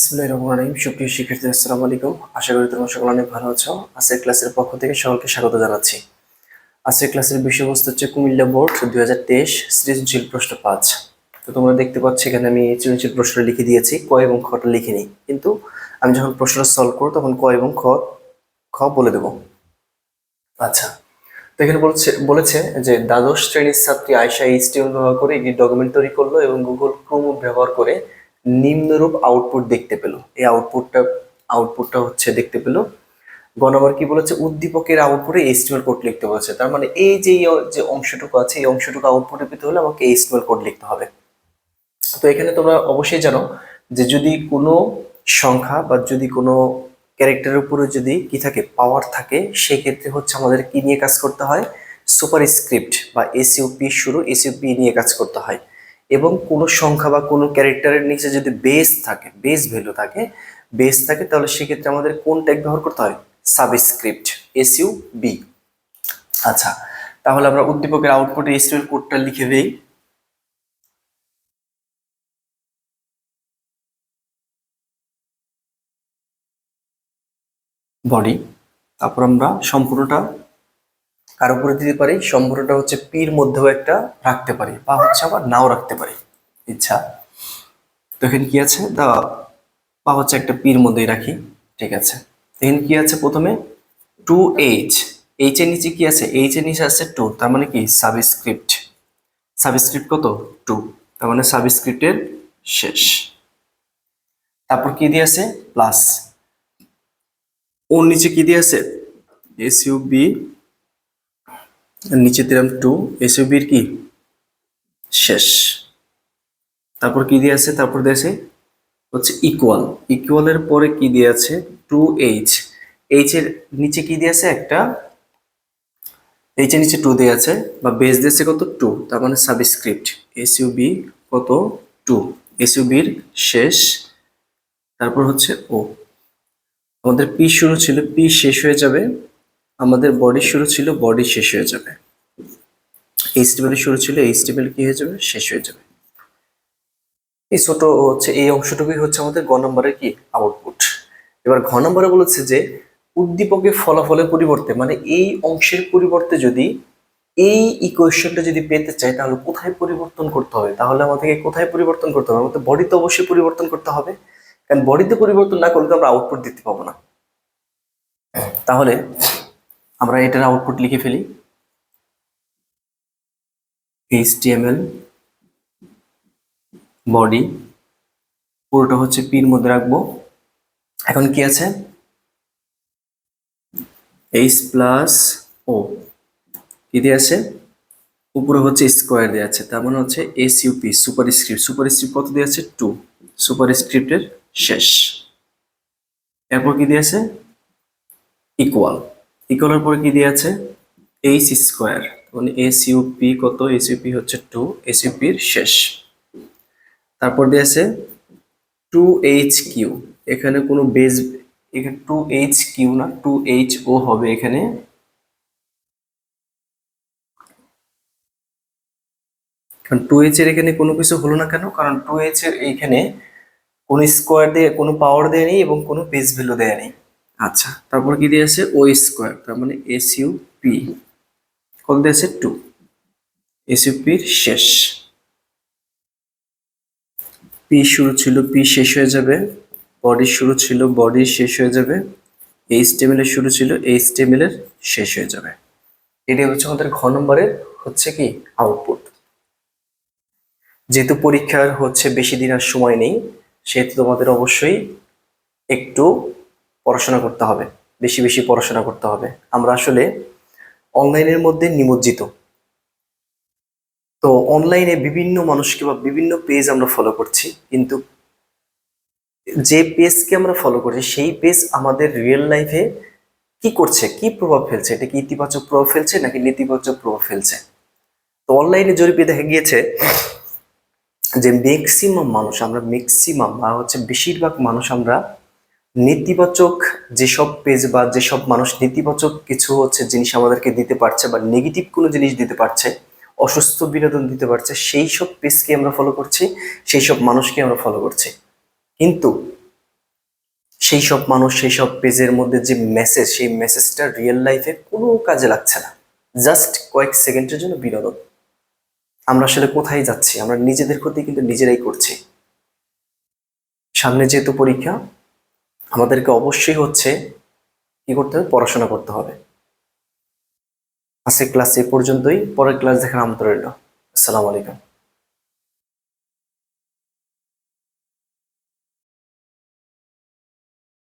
রহিম সুপ্রিয় শিক্ষার্থী, আসসালামু আলাইকুম। আশা করি তোমরা সকলে অনেক ভালো আছো। আজকের ক্লাসের পক্ষ থেকে সকলকে স্বাগত জানাচ্ছি। আজকের ক্লাসের বিষয়বস্তু হচ্ছে কুমিল্লা বোর্ড দুই হাজার তেইশ সৃজনশীল প্রশ্ন পাঁচ। তো তোমরা দেখতে পাচ্ছ, এখানে আমি সৃজনশীল প্রশ্ন লিখে দিয়েছি, ক এবং খটা লিখিনি কিন্তু আমি যখন প্রশ্নটা সলভ করব, তখন ক এবং খ খ বলে দেবো। আচ্ছা। তো এখানে বলছে, বলেছে যে দ্বাদশ শ্রেণির ছাত্রী আয়সা এইচটিএম ব্যবহার করে একটি ডকুমেন্ট তৈরি করল এবং গুগল ক্রোম ব্যবহার করে নিম্নরূপ আউটপুট দেখতে পেল। এই আউটপুটটা আউটপুটটা হচ্ছে দেখতে পেল গ নম্বর কি বলেছে? উদ্দীপকের আউটপুটে এইচটিএমএল কোড লিখতে বলেছে। তার মানে এই যে যে অংশটুকু আছে, এই অংশটুকু আউটপুটে পেতে হলে আমাকে এইচটিএমএল কোড লিখতে হবে। তো এখানে তোমরা অবশ্যই জানো যে যদি কোনো সংখ্যা বা যদি কোনো ক্যারেক্টারের উপরে যদি কি থাকে পাওয়ার থাকে, সেক্ষেত্রে হচ্ছে আমাদের কি নিয়ে কাজ করতে হয়? সুপার স্ক্রিপ্ট বা এসইউপি শুরু এসইউপি নিয়ে কাজ করতে হয়। এবং কোনো সংখ্যা বা কোনো ক্যারেক্টারের নিচে যদি বেস থাকে বেস ভ্যালু থাকে বেস থাকে, তাহলে সেক্ষেত্রে আমাদের কোন ট্যাগ ব্যবহার করতে হয়? সাবস্ক্রিপ্ট এসইউ বি আচ্ছা তাহলে আমরা উদ্দীপকের আউটপুটে এসইউএল কোডটা লিখে দেই। বডি তারপর আমরা সম্পূর্ণটা কার উপরে দিতে পারি, সম্পূর্ণটা হচ্ছে পির মধ্যেও একটা রাখতে পারি বা হচ্ছে আবার নাও রাখতে পারি। ইচ্ছা। তো এখানে কি আছে? দা বা হচ্ছে একটা পির মধ্যেই রাখি। ঠিক আছে। এখানে কি আছে প্রথমে? Two H. এইচ এর নিচে কি আছে? এইচ এর নিচে আছে টু। তার মানে কি? সাবস্ক্রিপ্ট। সাবস্ক্রিপ্ট কত? টু। তার মানে সাবস্ক্রিপ্টের শেষ। তারপর কি দিয়ে আছে? প্লাস। ওর নিচে কি দিয়ে আছে? এস ইউ বি নিচে দিলাম টু এস ইউ বির কি? শেষ। তারপর কি দিয়ে আছে? তারপর দিয়ে আছে হচ্ছে ইকুয়াল ইকুয়ালের পরে কি দিয়ে আছে? টু এইচ এইচ এর নিচে কি দিয়ে আছে? একটা। এইচ এর নিচে টু দিয়ে আছে। বা বেস দিয়েছে কত? টু তার মানে সাবস্ক্রিপ্ট এস ইউ বি কত? টু এস ইউ বির শেষ। তারপর হচ্ছে ও আমাদের পি শুরু ছিল। পি শেষ হয়ে যাবে আমাদের বডি শুরু ছিল বডি শেষ হয়ে যাবে। এইচটিএমএল শুরু ছিল, এই এইচটিএমএল কি হয়ে যাবে? শেষ হয়ে যাবে। এই ছোট হচ্ছে, এই অংশটুকুই হচ্ছে আমাদের গ নম্বরের কি? আউটপুট এবার ঘ নম্বরে বলেছে যে, উদ্দীপকের ফলাফলের পরিবর্তে মানে এই অংশের পরিবর্তে যদি এই ইকুয়েশনটা যদি পেতে চাই, তাহলে কোথায় পরিবর্তন করতে হবে? তাহলে আমাদেরকে কোথায় পরিবর্তন করতে হবে? আমাদের বডিতে অবশ্যই পরিবর্তন করতে হবে। কারণ বডিতে পরিবর্তন না করলে তো আমরা আউটপুট দিতে পাবো না। তাহলে আমরা এটার আউটপুট লিখে ফেলি। এইচটিএমএল বডি পুরোটা হচ্ছে পির মধ্যে রাখব। এখন কি আছে? এইচ প্লাস ও কি দিয়ে আছে? উপরে হচ্ছে স্কোয়ার দেওয়া আছে, তার মানে হচ্ছে S UP superscript superscript কত দিয়ে আছে? টু সুপার স্ক্রিপ্টের শেষ। এরপর কি দিয়ে আছে? ইকুয়াল ইকুয়ালের পরে কি দিয়ে আছে? এইচ স্কোয়ার মানে এস ইউপি কত? এস ইউপি হচ্ছে টু এস ইউপির শেষ। তারপর দিয়ে আছে টু এইচ কিউ এখানে কোনো বেজ এখানে টু এইচ কিউ না টু এইচ ও হবে এখানে। কারণ টু এইচ এর এখানে কোনো কিছু হলো না কেন? কারণ টু এইচ এর এইখানে কোনো স্কোয়ার দিয়ে কোনো পাওয়ার দেয় নেই এবং কোনো বেস ভ্যালু দেয় নেই। আচ্ছা তারপর কি দিয়ে আছে? ও স্কোয়ার তার মানে এস ইউ পি কত দিয়ে আছে? টু এস ইউ পির শেষ। পি শুরু ছিল পি শেষ হয়ে যাবে। বডি শুরু ছিল বডি শেষ হয়ে যাবে। এইচ টেবিলের শুরু ছিল এইচ টেবিলের শেষ হয়ে যাবে। এটাই হচ্ছে আমাদের ঘ নম্বরের হচ্ছে কি? আউটপুট যেহেতু পরীক্ষার হচ্ছে বেশি দিন আর সময় নেই, সেহেতু তোমাদের অবশ্যই একটু পড়াশোনা করতে হবে, বেশি বেশি পড়াশোনা করতে হবে। আমরা আসলে অনলাইনের মধ্যে নিমজ্জিত। তো অনলাইনে বিভিন্ন মানুষকে বা বিভিন্ন পেজ আমরা ফলো করছি, কিন্তু যে পেজকে আমরা ফলো করছি, সেই পেজ আমাদের রিয়েল লাইফে কি করছে? কি প্রভাব ফেলছে? এটা কি ইতিবাচক প্রভাব ফেলছে নাকি নেতিবাচক প্রভাব ফেলছে? তো অনলাইনে জরিপে দেখা গিয়েছে যে ম্যাক্সিমাম মানুষ, আমরা ম্যাক্সিমাম বা হচ্ছে বেশিরভাগ মানুষ আমরা নেতিবাচক যেসব পেজ বা যেসব মানুষ নেতিবাচক কিছু হচ্ছে জিনিস আমাদেরকে দিতে পারছে বা নেগেটিভ কোনো জিনিস দিতে পারছে, অসুস্থ বিনোদন দিতে পারছে সেই সব পেজকে আমরা ফলো করছি সেই সব মানুষকে আমরা ফলো করছি। কিন্তু সেই সব মানুষ সেই সব পেজের মধ্যে যে মেসেজ সেই মেসেজটা রিয়েল লাইফে কোনো কাজে লাগছে না। জাস্ট কয়েক সেকেন্ডের জন্য বিনোদন। আমরা আসলে কোথায় যাচ্ছি? আমরা নিজেদের ক্ষতি কিন্তু নিজেরাই করছি। সামনে যেহেতু পরীক্ষা আমাদেরকে অবশ্যই হচ্ছে কি করতে হবে? পড়াশোনা করতে হবে। আজকে ক্লাস এ পর্যন্তই। পরের ক্লাস দেখার আমন্ত্রণ রইল। আসসালামু আলাইকুম।